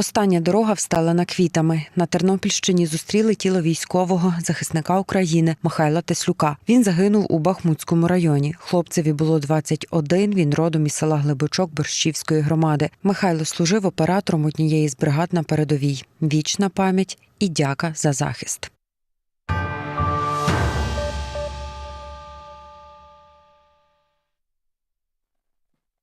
Остання дорога встелена квітами. На Тернопільщині зустріли тіло військового захисника України Михайла Теслюка. Він загинув у Бахмутському районі. Хлопцеві було 21, Він родом із села Глибочок Борщівської громади. Михайло служив оператором однієї з бригад на передовій. Вічна пам'ять і дяка за захист.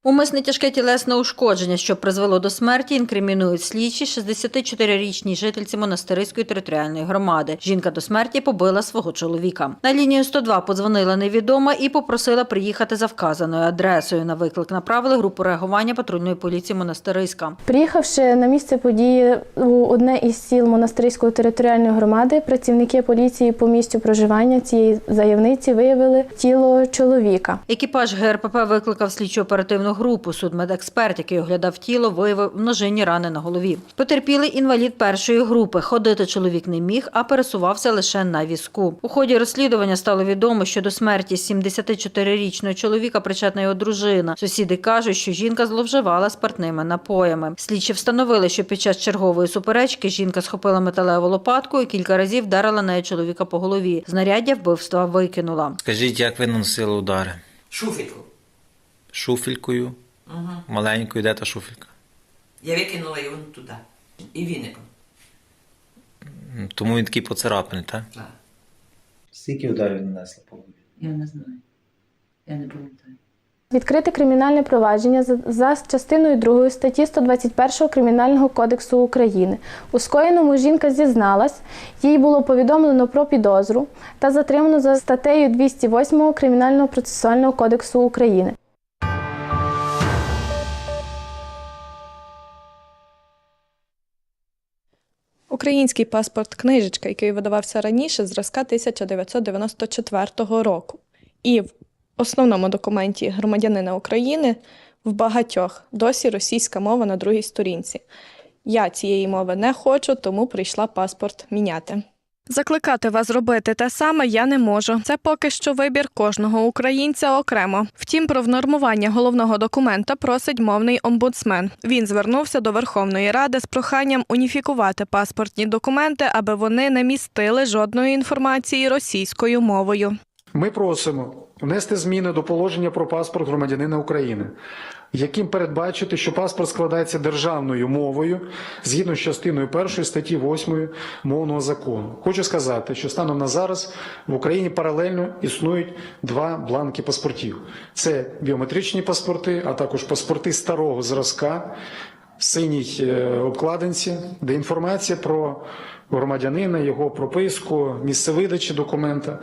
Умисне тяжке тілесне ушкодження, що призвело до смерті, інкримінують слідчі 64-річній жительці монастириської територіальної громади. Жінка до смерті побила свого чоловіка. На лінію 102 подзвонила невідома і попросила приїхати за вказаною адресою. На виклик направили групу реагування патрульної поліції монастириська. Приїхавши на місце події у одне із сіл монастирської територіальної громади, працівники поліції по місцю проживання цієї заявниці виявили тіло чоловіка. Екіпаж ГРПП викликав слідчо оперативну групу. Судмедексперт, який оглядав тіло, виявив множинні рани на голові. Потерпілий інвалід першої групи. Ходити чоловік не міг, а пересувався лише на візку. У ході розслідування стало відомо, що до смерті 74-річного чоловіка причетна його дружина. Сусіди кажуть, що жінка зловживала спиртними напоями. Слідчі встановили, що під час чергової суперечки жінка схопила металеву лопатку і кілька разів вдарила нею чоловіка по голові. Знаряддя вбивства викинула. Скажіть, як ви наносили удари? Шуфельку. Шуфелькою, Угу. маленькою, де та шуфелька? Я викинула його туди. І віником. Тому він такий поцарапаний, так? Так. Скільки ударів нанесли по голові? Я не знаю. Я не пам'ятаю. Відкрите кримінальне провадження за- за частиною 2 статті 121 Кримінального кодексу України. У скоєному жінка зізналась, їй було повідомлено про підозру та затримано за статтею 208 Кримінального процесуального кодексу України. Український паспорт книжечка, який видавався раніше, зразка 1994 року. І в основному документі громадянина України в багатьох досі російська мова на другій сторінці. Я цієї мови не хочу, тому прийшла паспорт міняти. Закликати вас робити те саме я не можу. Це поки що вибір кожного українця окремо. Втім, про внормування головного документа просить мовний омбудсмен. Він звернувся до Верховної Ради з проханням уніфікувати паспортні документи, аби вони не містили жодної інформації російською мовою. Ми просимо внести зміни до положення про паспорт громадянина України, яким передбачити, що паспорт складається державною мовою згідно з частиною 1 статті 8 мовного закону. Хочу сказати, що станом на зараз в Україні паралельно існують два бланки паспортів: це біометричні паспорти, а також паспорти старого зразка в синій е, обкладинці, де інформація про громадянина, його прописку, місце видачі документа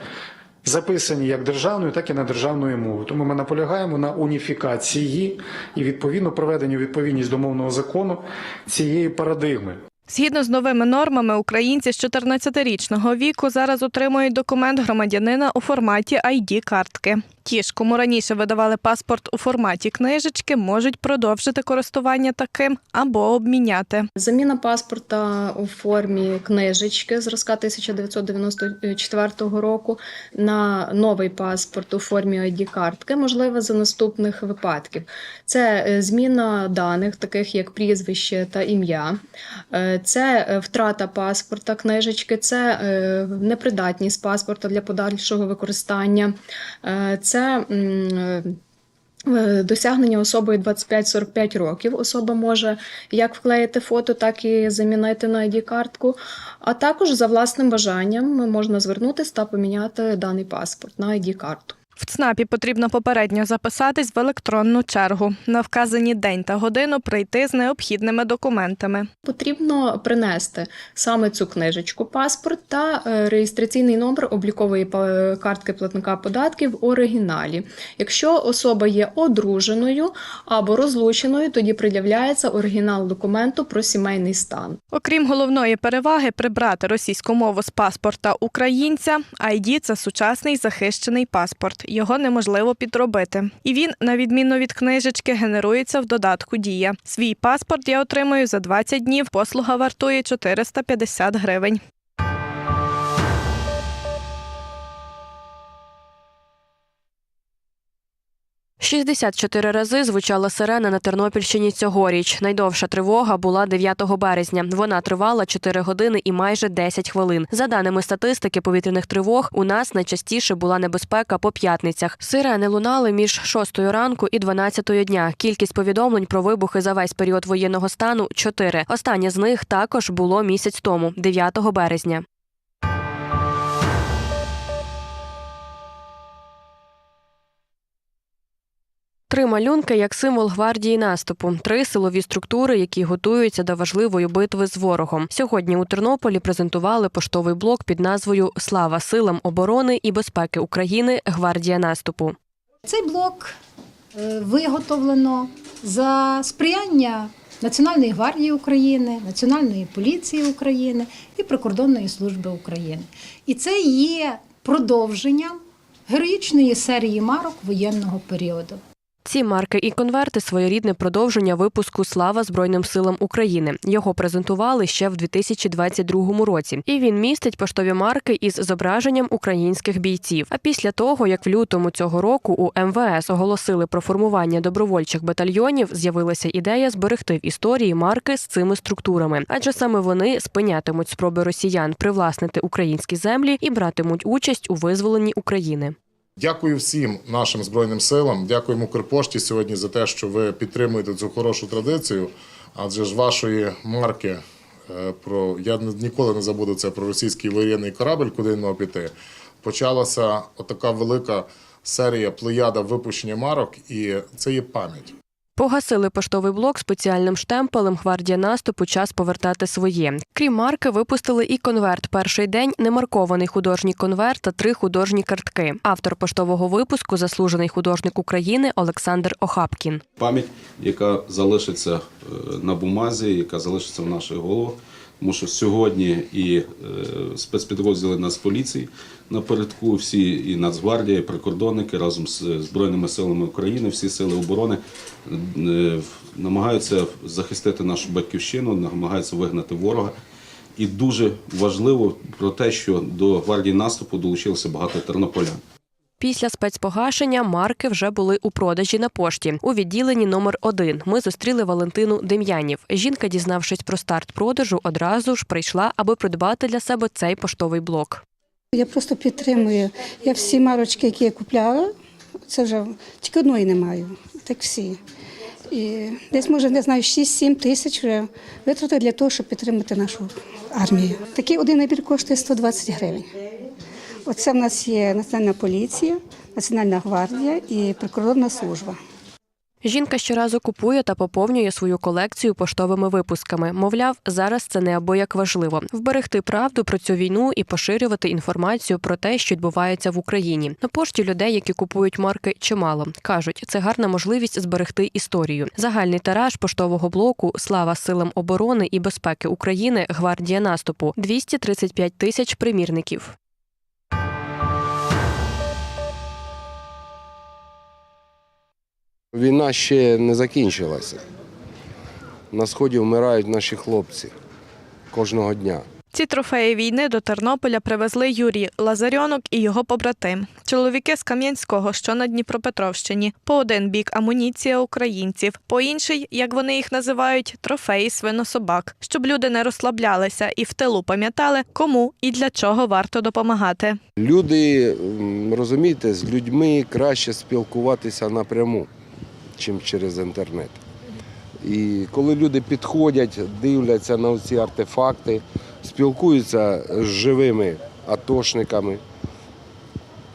записані як державною, так і на державною мовою. Тому ми наполягаємо на уніфікації і відповідно проведенню відповідність до мовного закону цієї парадигми. Згідно з новими нормами, українці з 14-річного віку зараз отримують документ громадянина у форматі id картки Ті ж, кому раніше видавали паспорт у форматі книжечки, можуть продовжити користування таким або обміняти. Заміна паспорта у формі книжечки зразка 1994 року на новий паспорт у формі ID-картки можлива за наступних випадків: це е, зміна даних, таких як прізвище та ім'я, е, це е, втрата паспорта книжечки, це непридатність паспорта для подальшого використання. Е, Це е, Е, Досягнення особою 25-45 років особа може як вклеїти фото, так і замінити на ID-картку. А також за власним бажанням можна звернутися та поміняти даний паспорт на ID-карту. В ЦНАПі потрібно попередньо записатись в електронну чергу. На вказані день та годину прийти з необхідними документами. Потрібно принести саме цю книжечку, паспорт та е, реєстраційний номер облікової картки платника податків в оригіналі. Якщо особа є одруженою або розлученою, тоді пред'являється оригінал документу про сімейний стан. Окрім головної переваги прибрати російську мову з паспорта українця, ID – це сучасний захищений паспорт. Його неможливо підробити. І він, на відміну від книжечки, генерується в додатку Дія. Свій паспорт я отримую за 20 днів. Послуга вартує 450 гривень. 64 рази звучала сирена на Тернопільщині цьогоріч. Найдовша тривога була 9 березня. Вона тривала 4 години і майже 10 хвилин. За даними статистики повітряних тривог, у нас найчастіше була небезпека по п'ятницях. Сирени лунали між 6 ранку і 12 дня. Кількість повідомлень про вибухи за весь період воєнного стану 4. Останнє з них також було місяць тому, 9 березня. Три малюнки як символ гвардії наступу, три силові структури, які готуються до важливої битви з ворогом. Сьогодні у Тернополі презентували поштовий блок під назвою Слава силам оборони і безпеки України Гвардія наступу. Цей блок е, виготовлено за сприяння Національної гвардії України, Національної поліції України і Прикордонної служби України. І це є продовженням героїчної серії марок воєнного періоду. Ці марки і конверти своєрідне продовження випуску Слава Збройним силам України. Його презентували ще в 2022 році. І він містить поштові марки із зображенням українських бійців. А після того, як в лютому цього року у МВС оголосили про формування добровольчих батальйонів, з'явилася ідея зберегти в історії марки з цими структурами, адже саме вони спинятимуть спроби росіян привласнити українські землі і братимуть участь у визволенні України. Дякую всім нашим збройним силам. Дякуємо Укрпошті сьогодні за те, що ви підтримуєте цю хорошу традицію. Адже ж вашої марки е, про я ніколи не забуду це про російський воєнний корабль, куди мав піти. Почалася отака велика серія плеяда випущення марок, і це є пам'ять. Погасили поштовий блок спеціальним штемпелем Гвардія наступу час повертати своє. Крім марки, випустили і конверт. Перший день немаркований художній конверт та три художні картки. Автор поштового випуску заслужений художник України Олександр Охапкін. пам'ять, яка залишиться е, на бумазі, яка залишиться в наших головах. Тому що сьогодні і е, спецпідрозділи Нацполіції напередку, всі і Нацгвардія, і прикордонники разом з Збройними силами України, всі сили оборони е, намагаються захистити нашу батьківщину, намагаються вигнати ворога. І дуже важливо про те, що до гвардії наступу долучилося багато тернополян. Після спецпогашення марки вже були у продажі на пошті. У відділенні номер 1 ми зустріли Валентину Дем'янів. Жінка, дізнавшись про старт продажу, одразу ж прийшла, аби придбати для себе цей поштовий блок. Я просто підтримую. Я всі марочки, які я купляла, це вже тільки одної не маю, так всі. І десь, може, не знаю, 6-7 тисяч вже витратив для того, щоб підтримати нашу армію. Такий один набір коштує 120 гривень. Оце в нас є Національна поліція, Національна гвардія і прикордонна служба. Жінка щоразу купує та поповнює свою колекцію поштовими випусками. Мовляв, зараз це неабияк важливо вберегти правду про цю війну і поширювати інформацію про те, що відбувається в Україні. На пошті людей, які купують марки, чимало кажуть, це гарна можливість зберегти історію. Загальний тираж поштового блоку Слава силам оборони і безпеки України Гвардія наступу 235 тисяч примірників. Війна ще не закінчилася. На сході вмирають наші хлопці кожного дня. Ці трофеї війни до Тернополя привезли Юрій Лазарьонок і його побратим. Чоловіки з Кам'янського, що на Дніпропетровщині. По один бік амуніція українців, по інший, як вони їх називають, трофеї свинособак, щоб люди не розслаблялися і в тилу пам'ятали, кому і для чого варто допомагати. Люди, розумієте, з людьми краще спілкуватися напряму, чим через інтернет. І коли люди підходять, дивляться на ці артефакти, спілкуються з живими атошниками,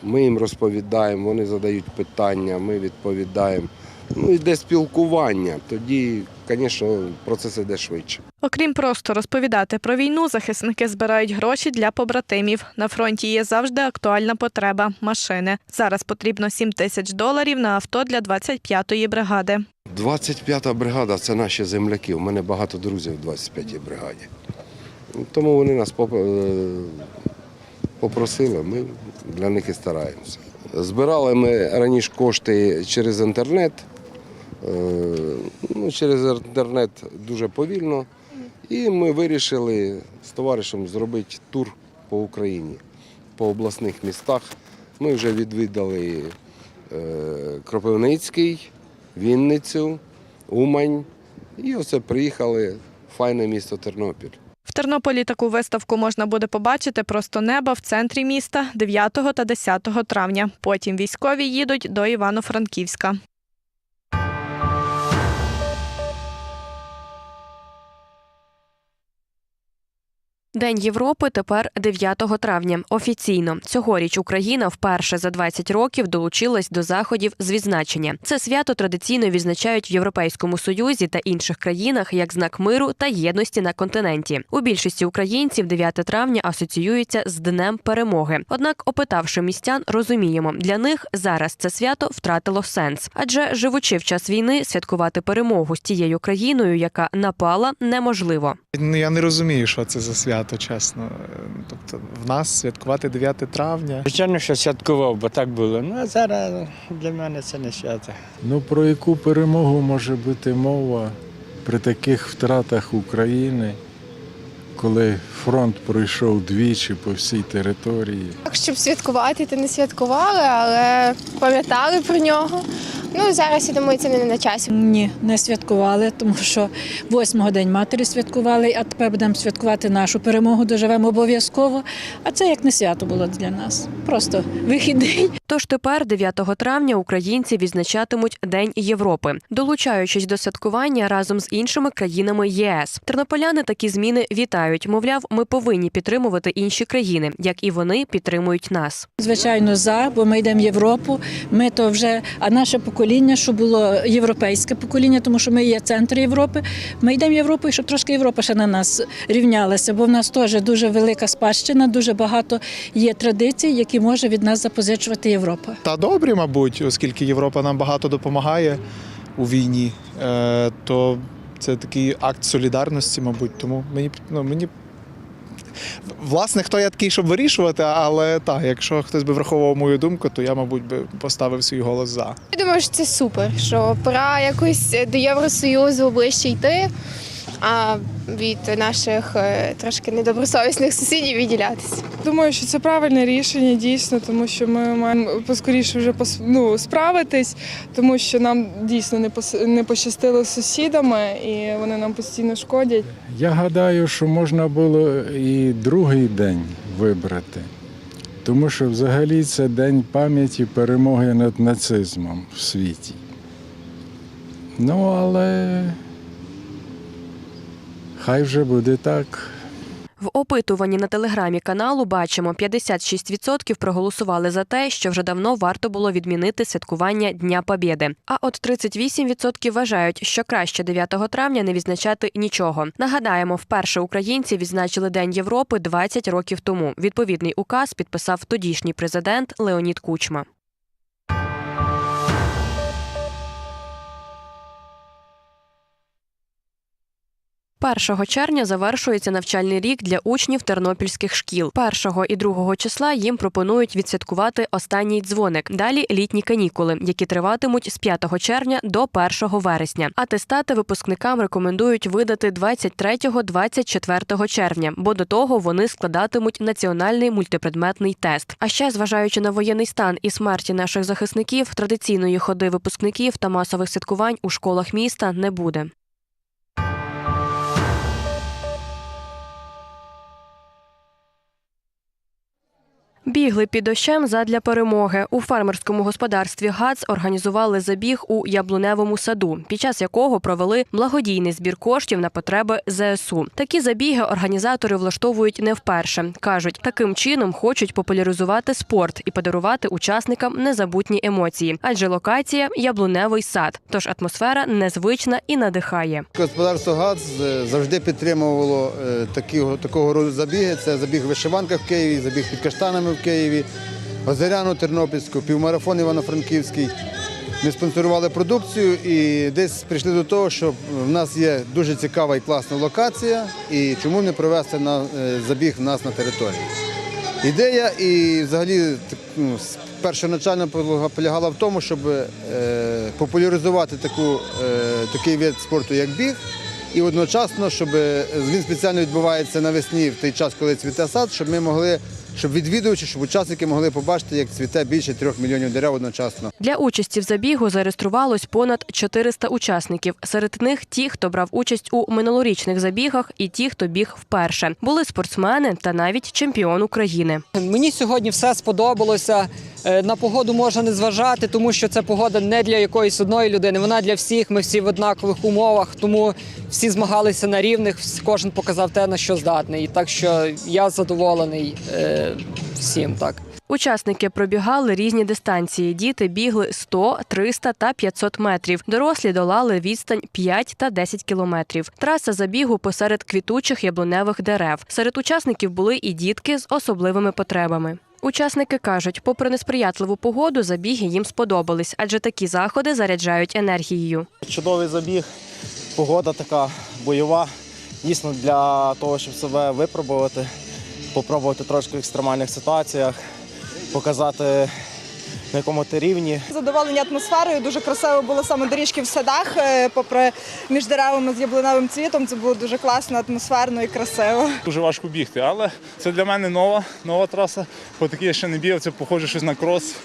ми їм розповідаємо, вони задають питання, ми відповідаємо. Ну, йде спілкування, тоді, звісно, процес йде швидше. Окрім просто розповідати про війну, захисники збирають гроші для побратимів. На фронті є завжди актуальна потреба машини. Зараз потрібно 7 тисяч доларів на авто для 25-ї бригади. 25-та бригада це наші земляки. У мене багато друзів в 25-й бригаді. Тому вони нас е, попросили, ми для них і стараємося. Збирали ми раніше кошти через інтернет. Е, Ну, через інтернет дуже повільно. І ми вирішили з товаришем зробити тур по Україні, по обласних містах. Ми вже відвідали е, Кропивницький, Вінницю, Умань. І оце приїхали в файне місто Тернопіль. В Тернополі таку виставку можна буде побачити просто неба в центрі міста 9 та 10 травня. Потім військові їдуть до Івано-Франківська. День Європи тепер 9 травня. Офіційно цьогоріч Україна вперше за 20 років долучилась до заходів з відзначення. Це свято традиційно відзначають в Європейському Союзі та інших країнах як знак миру та єдності на континенті. У більшості українців 9 травня асоціюється з Днем Перемоги. Однак, опитавши містян, розуміємо, для них зараз це свято втратило сенс, адже живучи в час війни, святкувати перемогу з тією країною, яка напала, неможливо. Ну, я не розумію, що це за свято, чесно. Е, Тобто, в нас святкувати 9 травня. Звичайно, що святкував, бо так було. Ну а зараз для мене це не свято. Ну про яку перемогу може бути мова при таких втратах України, коли фронт пройшов двічі по всій території? Так, щоб святкувати, то не святкували, але пам'ятали про нього. Ну зараз я думаю, це не на часі. Ні, не святкували, тому що 8 день матері святкували, а тепер будемо святкувати нашу перемогу, доживемо обов'язково. А це як не свято було для нас. Просто вихідний. Тож тепер, 9 травня, українці відзначатимуть День Європи, долучаючись до святкування разом з іншими країнами ЄС. Тернополяни такі зміни вітають. Мовляв, ми повинні підтримувати інші країни, як і вони підтримують нас. Звичайно, за, бо ми йдемо в Європу. Ми то вже, а наше покоління, що було європейське покоління, тому що ми є центр Європи. Ми йдемо в Європу, щоб трошки Європа ще на нас рівнялася, бо в нас теж дуже велика спадщина, дуже багато є традицій, які може від нас запозичувати Європа. Та добрі, мабуть, оскільки Європа нам багато допомагає у війні, е, то це такий акт солідарності, мабуть. Тому мені ну, мені. Власне, хто я такий, щоб вирішувати, але так, якщо хтось би враховував мою думку, то я, мабуть, би поставив свій голос за. Я думаю, що це супер, що пора якось до Євросоюзу ближче йти, а від наших е, трошки недобросовісних сусідів відділятися. Думаю, що це правильне рішення дійсно, тому що ми маємо поскоріше вже ну, справитись, тому що нам дійсно не пос- не пощастило з сусідами, і вони нам постійно шкодять. Я гадаю, що можна було і другий день вибрати, тому що взагалі це день пам'яті перемоги над нацизмом в світі. Ну, але хай вже буде так. В опитуванні на телеграмі каналу бачимо, 56% проголосували за те, що вже давно варто було відмінити святкування Дня Побєди. А от 38% вважають, що краще 9 травня не відзначати нічого. Нагадаємо, вперше українці відзначили День Європи 20 років тому. Відповідний указ підписав тодішній президент Леонід Кучма. Першого червня завершується навчальний рік для учнів тернопільських шкіл. Першого і другого числа їм пропонують відсвяткувати останній дзвоник. Далі літні канікули, які триватимуть з 5 червня до 1 вересня. Атестати випускникам рекомендують видати 23-24 червня, бо до того вони складатимуть національний мультипредметний тест. А ще, зважаючи на воєнний стан і смерті наших захисників, традиційної ходи випускників та масових святкувань у школах міста не буде. Бігли під дощем задля перемоги. У фермерському господарстві ГАЦ організували забіг у яблуневому саду, під час якого провели благодійний збір коштів на потреби ЗСУ. Такі забіги організатори влаштовують не вперше. кажуть, таким чином хочуть популяризувати спорт і подарувати учасникам незабутні емоції, адже локація яблуневий сад, тож атмосфера незвична і надихає. Господарство ГАЦ е, завжди підтримувало е, такі, такого роду забіги. Це забіг вишиванка в Києві, забіг під каштанами Києві, Озеряну Тернопільську, півмарафон Івано-Франківський. Ми спонсорували продукцію і десь прийшли до того, що в нас є дуже цікава і класна локація, і чому не провести на е, забіг в нас на території. Ідея і взагалі ну, першоначально полягала в тому, щоб е, популяризувати таку, е, такий вид спорту, як біг, і одночасно, щоб він спеціально відбувається навесні в той час, коли цвіте сад, щоб ми могли щоб відвідувачі, щоб учасники могли побачити, як цвіте більше трьох мільйонів дерев одночасно. Для участі в забігу зареєструвалось понад 400 учасників. Серед них ті, хто брав участь у минулорічних забігах, і ті, хто біг вперше. Були спортсмени та навіть чемпіон України. Мені сьогодні все сподобалося. Е, На погоду можна не зважати, тому що це погода не для якоїсь одної людини. Вона для всіх. Ми всі в однакових умовах, тому всі змагалися на рівних. Кожен показав те, на що здатний. Так що я задоволений е, всім так. Учасники пробігали різні дистанції. Діти бігли 100, 300 та 500 метрів. Дорослі долали відстань 5 та 10 кілометрів. Траса забігу посеред квітучих яблуневих дерев. Серед учасників були і дітки з особливими потребами. Учасники кажуть, попри несприятливу погоду, забіги їм сподобались, адже такі заходи заряджають енергією. Чудовий забіг, погода така бойова. Дійсно для того, щоб себе випробувати, попробувати трошки в екстремальних ситуаціях, показати на якому ти рівні. Задоволені атмосферою, дуже красиво було саме доріжки в садах, е, попри між деревами з яблуневим цвітом. Це було дуже класно, атмосферно і красиво. Дуже важко бігти, але це для мене нова, нова траса. По такій я ще не бігав, це похоже щось на крос,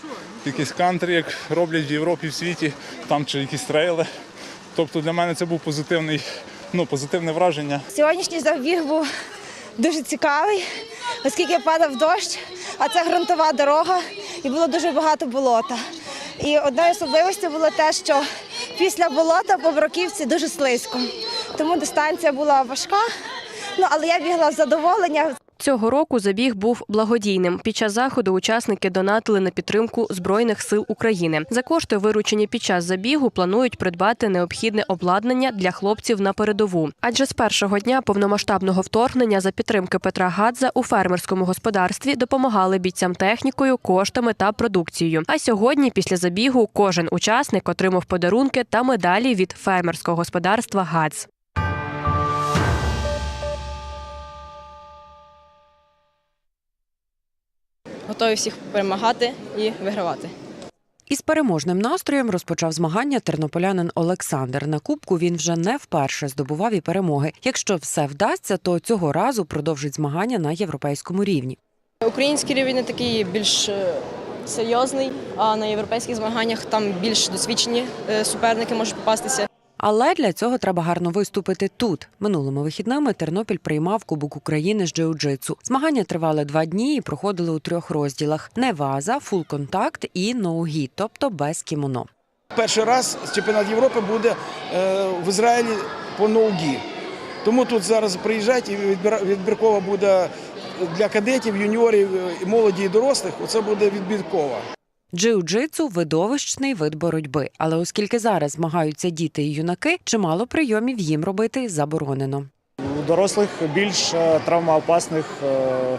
якийсь кантрі, як роблять в Європі, в світі, там чи якісь трейли. Тобто для мене це був позитивний, ну, позитивне враження. Сьогоднішній забіг був дуже цікавий, оскільки падав дощ, а це ґрунтова дорога і було дуже багато болота. І одною особливостю було те, що після болота по бруківці дуже слизько. Тому дистанція була важка, ну, але я бігла з задоволення. Цього року забіг був благодійним. Під час заходу учасники донатили на підтримку Збройних сил України. За кошти, виручені під час забігу, планують придбати необхідне обладнання для хлопців на передову. Адже з першого дня повномасштабного вторгнення за підтримки Петра Гадза у фермерському господарстві допомагали бійцям технікою, коштами та продукцією. А сьогодні, після забігу, кожен учасник отримав подарунки та медалі від фермерського господарства Гадз. Готові всіх перемагати і вигравати. Із переможним настроєм розпочав змагання тернополянин Олександр. На кубку він вже не вперше здобував і перемоги. Якщо все вдасться, то цього разу продовжить змагання на європейському рівні. Український рівень не такий більш е, серйозний, а на європейських змаганнях там більш досвідчені е, суперники можуть попастися. Але для цього треба гарно виступити тут. Минулими вихідними Тернопіль приймав Кубок України з джиу-джитсу. Змагання тривали два дні і проходили у трьох розділах: неваза, фул-контакт і ноугі, тобто без кімоно. Перший раз чемпіонат Європи буде е, в Ізраїлі по ноугі. Тому тут зараз приїжджають і відбір- відбіркова буде для кадетів, юніорів, молоді і дорослих. Оце буде відбіркова. Джиу-джитсу видовищний вид боротьби. Але оскільки зараз змагаються діти і юнаки, чимало прийомів їм робити заборонено. У дорослих більш е, травмоопасних е,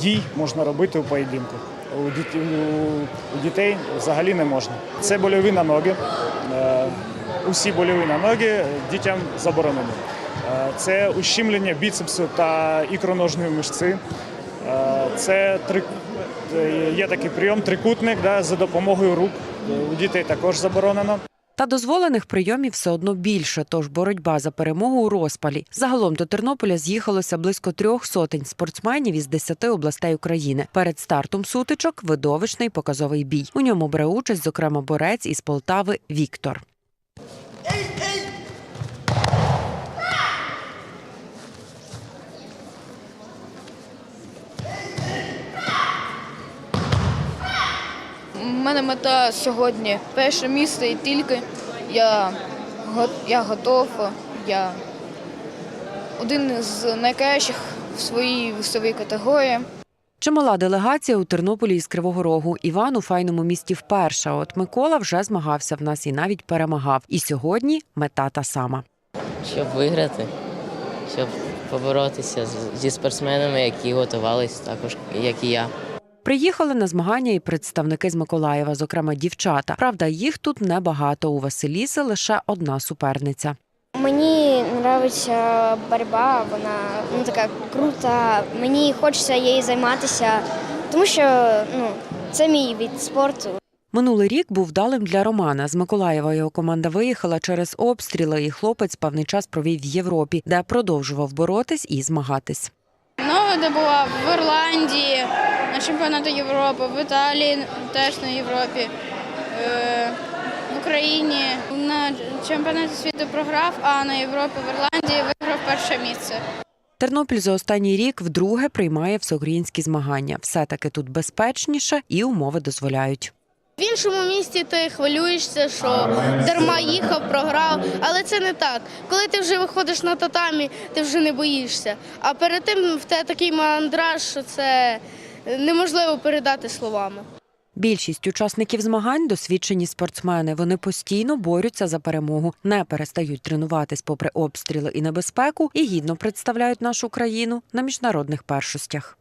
дій можна робити у поєдинку. У дітей, взагалі не можна. Це больові на ноги. Е, Усі больові на ноги дітям заборонені. Це ущемлення біцепсу та ікроножної мишці. Це є такий прийом трикутник да, за допомогою рук. Е, У дітей також заборонено. Та дозволених прийомів все одно більше, тож боротьба за перемогу у розпалі. Загалом до Тернополя з'їхалося близько трьох сотень спортсменів із десяти областей України. Перед стартом сутичок видовищний показовий бій. У ньому бере участь, зокрема, борець із Полтави Віктор. Мене мета сьогодні перше місце і тільки я, я готов. Я один з найкращих в своїй весовій категорії. Чимала делегація у Тернополі із Кривого Рогу. Іван у файному місті вперше. От Микола вже змагався в нас і навіть перемагав. І сьогодні мета та сама. Щоб виграти, щоб поборотися зі спортсменами, які готувалися також, як і я. Приїхали на змагання і представники з Миколаєва, зокрема дівчата. Правда, їх тут небагато. У Василіси лише одна суперниця. Мені подобається боротьба, вона ну, така крута. Мені хочеться її займатися, тому що ну, це мій від спорту. Минулий рік був вдалим для Романа. З Миколаєва його команда виїхала через обстріли, і хлопець певний час провів в Європі, де продовжував боротись і змагатись. Ну, де була в Ірландії на чемпіонаті Європи, в Італії теж на Європі, е, в Україні на чемпіонаті світу програв, а на Європі в Ірландії виграв перше місце. Тернопіль за останній рік вдруге приймає всеукраїнські змагання. Все таки тут безпечніше і умови дозволяють. В іншому місті ти хвилюєшся, що дарма їхав, програв, але це не так. Коли ти вже виходиш на татамі, ти вже не боїшся. А перед тим в тебе такий мандраж, що це неможливо передати словами. Більшість учасників змагань досвідчені спортсмени. Вони постійно борються за перемогу, не перестають тренуватись попри обстріли і небезпеку і гідно представляють нашу країну на міжнародних першостях.